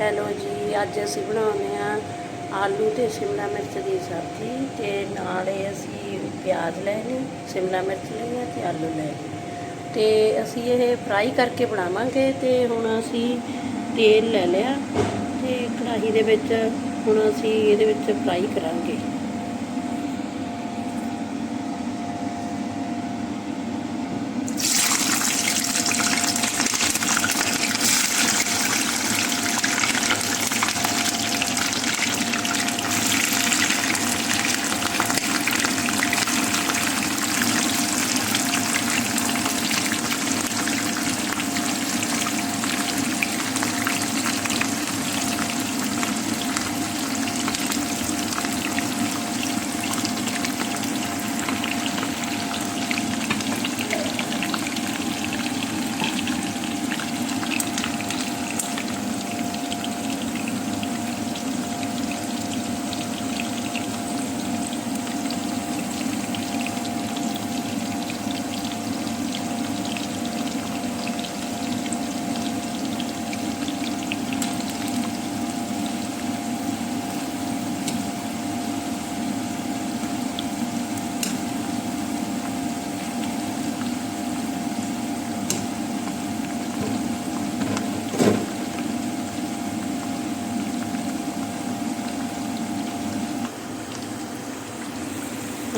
Hello ਜੀ, ਅੱਜ ਅਸੀਂ ਬਣਾਉਂਦੇ ਆ ਆਲੂ ਤੇ ਸ਼ਿਮਲਾ ਮਿਰਚ ਦੀ ਸਬਜ਼ੀ ਤੇ ਨਾਲੇ ਅਸੀਂ ਪਿਆਜ਼ ਲੈਣੇ ਸ਼ਿਮਲਾ ਮਿਰਚ ਲਈਆਂ ਤੇ ਆਲੂ ਲੈਣੇ ਨੇ। ਤੇ ਅਸੀਂ ਇਹ ਫਰਾਈ ਕਰਕੇ ਬਣਾਵਾਂਗੇ ਤੇ ਹੁਣ ਅਸੀਂ ਤੇਲ ਲੈ ਲਿਆ ਤੇ ਕੜਾਹੀ ਦੇ ਵਿੱਚ ਹੁਣ ਅਸੀਂ ਇਹਦੇ ਵਿੱਚ ਫਰਾਈ ਕਰਾਂਗੇ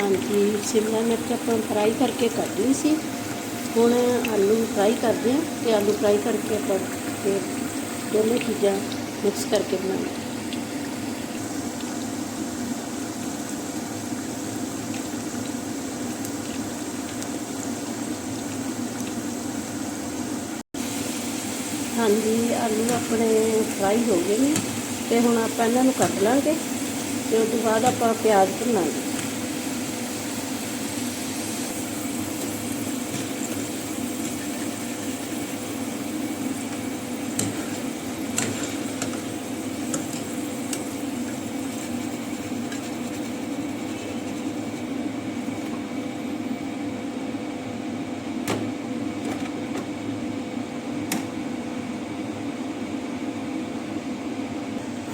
ਹਾਂਜੀ, ਸ਼ਿਮਲਾ ਮਿਰਚ ਆਪਾਂ ਫਰਾਈ ਕਰਕੇ ਕੱਢ ਲਈ ਸੀ। ਹੁਣ ਆਲੂ ਫਰਾਈ ਕਰਦੇ ਹਾਂ ਤੇ ਆਲੂ ਫਰਾਈ ਕਰਕੇ ਆਪਾਂ ਫਿਰ ਦੋਨੇ ਚੀਜ਼ਾਂ ਮਿਕਸ ਕਰਕੇ ਬਣਾਉਂਦੇ ਹਾਂਜੀ, ਆਲੂ ਆਪਣੇ ਫਰਾਈ ਹੋ ਗਏ ਨੇ ਤੇ ਹੁਣ ਆਪਾਂ ਇਹਨਾਂ ਨੂੰ ਕੱਟ ਲਾਂਗੇ ਤੇ ਉਸ ਤੋਂ ਬਾਅਦ ਆਪਾਂ ਪਿਆਜ਼ ਭੁੰਨਾਂਗੇ।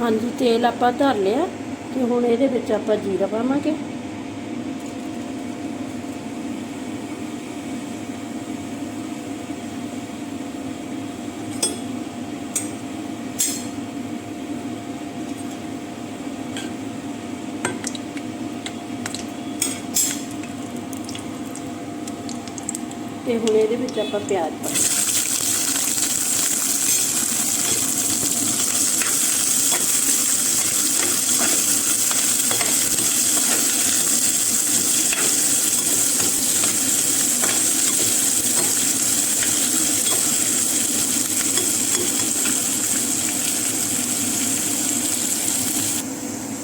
ਹਾਂਜੀ, ਤੇਲ ਆਪਾਂ ਧਰ ਲਿਆ ਤੇ ਹੁਣ ਇਹਦੇ ਵਿੱਚ ਆਪਾਂ ਜੀਰਾ ਪਾਵਾਂਗੇ। ਤੇ ਹੁਣ ਇਹਦੇ ਵਿੱਚ ਆਪਾਂ ਪਿਆਜ਼ ਪਾਵਾਂਗੇ।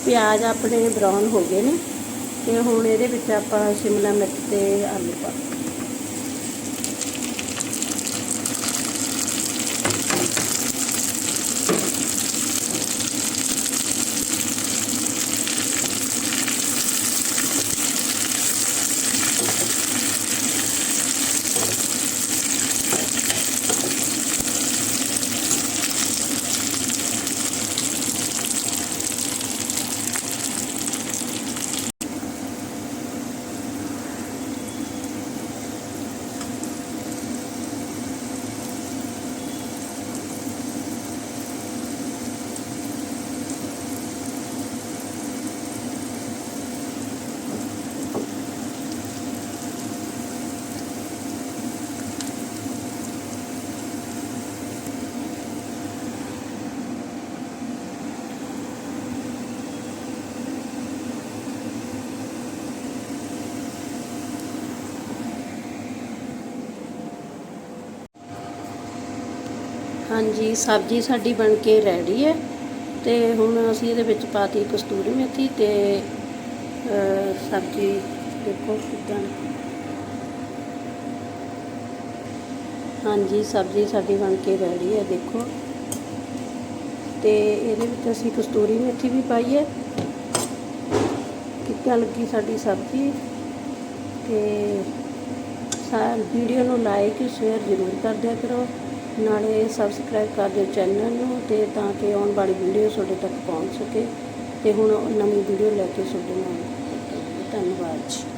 ਪਿਆਜ਼ ਆਪਣੇ ਬਰਾਊਨ ਹੋ ਗਏ ਨੇ ਤੇ ਹੁਣ ਇਹਦੇ ਵਿੱਚ ਆਪਾਂ ਸ਼ਿਮਲਾ ਮਿਰਚ ਤੇ ਆਲੂ ਪਾ ਹਾਂਜੀ, ਸਬਜ਼ੀ ਸਾਡੀ ਬਣ ਕੇ ਰੈਡੀ ਹੈ ਤੇ ਹੁਣ ਅਸੀਂ ਇਹਦੇ ਵਿੱਚ ਪਾਤੀ ਕਸਤੂਰੀ ਮੇਥੀ ਤੇ ਸਬਜ਼ੀ ਦੇਖੋ ਕਿਦਾਂ। ਹਾਂਜੀ, ਸਬਜ਼ੀ ਸਾਡੀ ਬਣ ਕੇ ਰੈਡੀ ਹੈ, ਦੇਖੋ। ਤੇ ਇਹਦੇ ਵਿੱਚ ਅਸੀਂ ਕਸਤੂਰੀ ਮੇਥੀ ਵੀ ਪਾਈ ਹੈ। ਕਿੱਦਾਂ ਲੱਗੀ ਸਾਡੀ ਸਬਜ਼ੀ? ਤੇ ਸਾ ਵੀਡੀਓ ਨੂੰ ਲਾਈਕ ਸ਼ੇਅਰ ਜ਼ਰੂਰ ਕਰ ਦਿਆ ਕਰੋ। ਨਾਲੇ ਸਬਸਕ੍ਰਾਈਬ ਕਰ ਦਿਓ ਚੈਨਲ ਨੂੰ ਤੇ ਤਾਂ ਕਿ ਆਉਣ ਵਾਲੀ ਵੀਡੀਓ ਤੁਹਾਡੇ ਤੱਕ ਪਹੁੰਚ ਸਕੇ ਤੇ ਹੁਣ ਨਵੀਂ ਵੀਡੀਓ ਲੈ ਕੇ ਤੁਹਾਡੇ ਨਾਲ। ਧੰਨਵਾਦ ਜੀ।